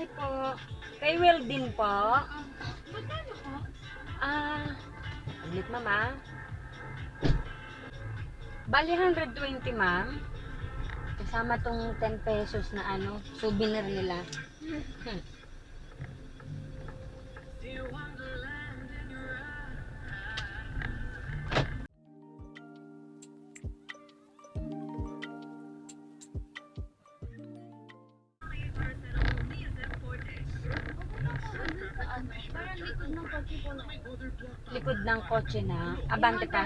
Hi po. Kay Will din po. Magkano po? Ah, ulit mama. Bali 120 ma'am. Kasama tong 10 pesos na ano, souvenir nila. Hmm. Likod ng kotse na. Abante pa.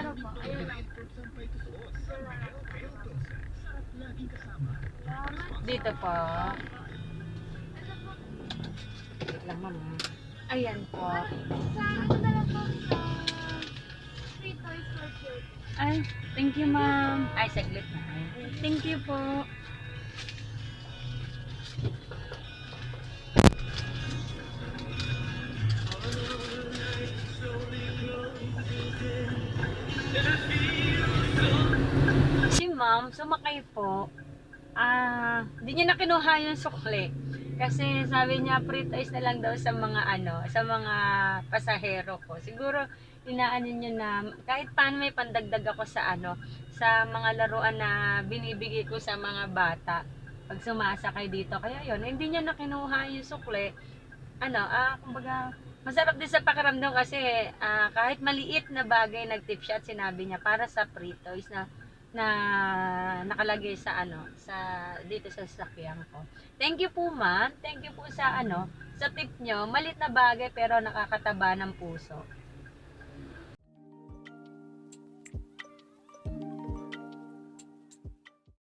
Dito po. Lang mama. Ayan po. Ay, thank you ma'am. Ay, saglit na. Thank you po. Ma'am, sumakay po. Ah, hindi niya na kinuha yung sukli. Kasi sabi niya, free toys na lang daw sa mga ano, sa mga pasahero ko. Siguro, inaano niya na, kahit paano may pandagdag ako sa ano, sa mga laruan na binibigay ko sa mga bata pag sumasakay dito. Kaya yun, hindi niya na kinuha yung sukli. Ano, ah, kumbaga, masarap din sa pakiramdam kasi ah, kahit maliit na bagay nagtip siya at sinabi niya para sa free toys na na nakalagay sa ano sa dito sa sasakyan ko. Thank you po ma'am. Thank you po sa ano sa tip nyo. Malit na bagay pero nakakataba ng puso.